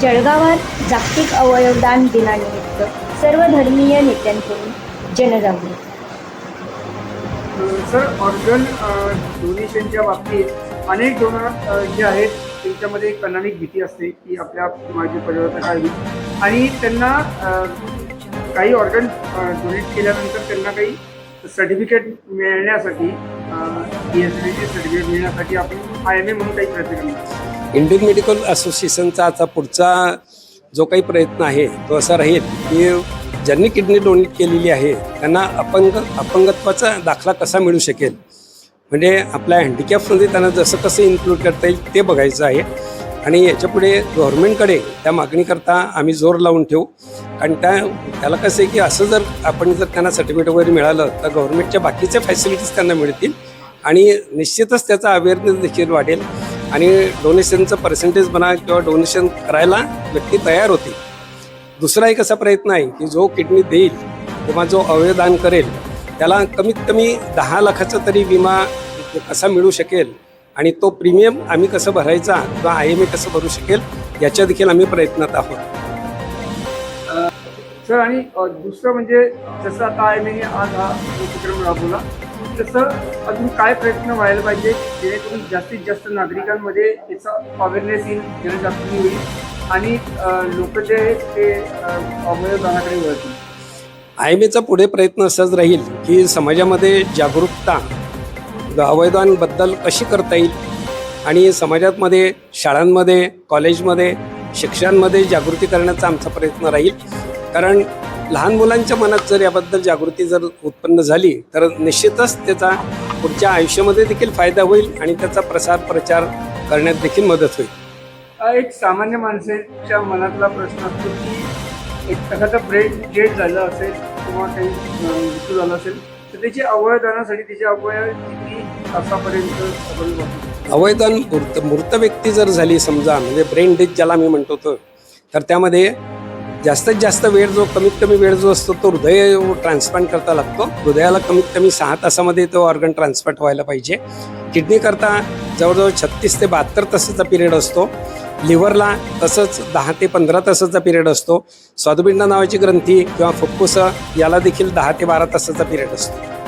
जळगावात जागतिक अवयवदान दिनानिमित्त सर्व धर्मीय नेत्यांकडून जनजागृती. सर ऑर्गन डोनेशनच्या बाबतीत अनेक डोनर जे आहेत त्यांच्यामध्ये एक भीती असते की आपल्या माझी परिवर्तन आहे आणि त्यांना काही ऑर्गन डोनेट केल्यानंतर त्यांना काही सर्टिफिकेट मिळण्यासाठी पी एस सर्टिफिकेट मिळण्यासाठी आपण आय एम ए म्हणून काही प्रयत्न करणार इंडियन मेडिकल असोसिएशनचा आता पुढचा जो काही प्रयत्न आहे तो असा राहील की ज्यांनी किडनी डोनेट केलेली आहे त्यांना अपंग अपंगत्वाचा दाखला कसा मिळू शकेल? म्हणजे आपल्या हँडिकॅपमध्ये त्यांना जसं कसं इन्क्लूड करता येईल ते बघायचं आहे. आणि याच्यापुढे गव्हर्नमेंटकडे त्या मागणीकरता आम्ही जोर लावून ठेवू. कारण त्या त्याला कसं आहे की असं जर आपण जर त्यांना सर्टिफिकेट वगैरे मिळालं तर गव्हर्नमेंटच्या बाकीच्या फॅसिलिटीज त्यांना मिळतील. आणि निश्चितच त्याचा अवेअरनेस देखील वाढेल. आणि डोनेशनचं पर्सेंटेज म्हणा किंवा डोनेशन करायला व्यक्ती तयार होती. दुसरा एक असा प्रयत्न आहे की जो किडनी देईल किंवा जो अवयवदान करेल त्याला कमीत कमी दहा लाखाचा तरी विमा कसा मिळू शकेल आणि तो प्रीमियम आम्ही कसं भरायचा किंवा आय एम ए कसं भरू शकेल याच्या देखील आम्ही प्रयत्नात आहोत. सर आणि दुसरं म्हणजे जसं आता आय मी आज हा उपक्रम राबवला तसं अजून काय प्रयत्न व्हायला पाहिजे जेणेकरून जास्तीत जास्त नागरिकांमध्ये त्याचा अवेअरनेस येईल जनजागृती होईल आणि लोक जे आहेत ते अवयवदानाकडे वळतील. आय एम एचा पुढे प्रयत्न असाच राहील की समाजामध्ये जागरूकता अवयदानबद्दल कशी करता येईल? आणि समाजातमध्ये शाळांमध्ये कॉलेजमध्ये शिक्षणामध्ये जागृती करण्याचा आमचा प्रयत्न राहील. कारण लहान मुलांच्या मनात जर याबद्दल जागृती जर उत्पन्न झाली तर निश्चितच त्याचा पुढच्या आयुष्यामध्ये देखील फायदा होईल आणि त्याचा प्रसार प्रचार करण्यात देखील मदत होईल हा एक सामान्य माणसाच्या मनातला प्रश्न असतो की एक एखादा ब्रेन डेट झालं असेल किंवा काही मृत्यू झाला असेल तर त्याची अवयवदानासाठी त्याचे अवयव किती तासापर्यंत? अवयदान मृत मृत व्यक्ती जर झाली समजा म्हणजे ब्रेन डेथ ज्याला मी म्हणतो तर त्यामध्ये जास्तीत जास्त वेळ जो कमीत कमी वेळ जो असतो तो हृदय ट्रान्सप्लांट करता लागतो. हृदयाला कमीत कमी सहा तासामध्ये तो ऑर्गन ट्रान्सप्लांट व्हायला पाहिजे. किडनी करता जवळजवळ छत्तीस ते बहात्तर तासाचा पिरियड असतो. लिव्हरला तसंच दहा ते पंधरा तासाचा पिरियड असतो. स्वादुपिंड नावाची ग्रंथी किंवा फुप्फुसं याला देखील दहा ते बारा तासाचा पिरियड असतो.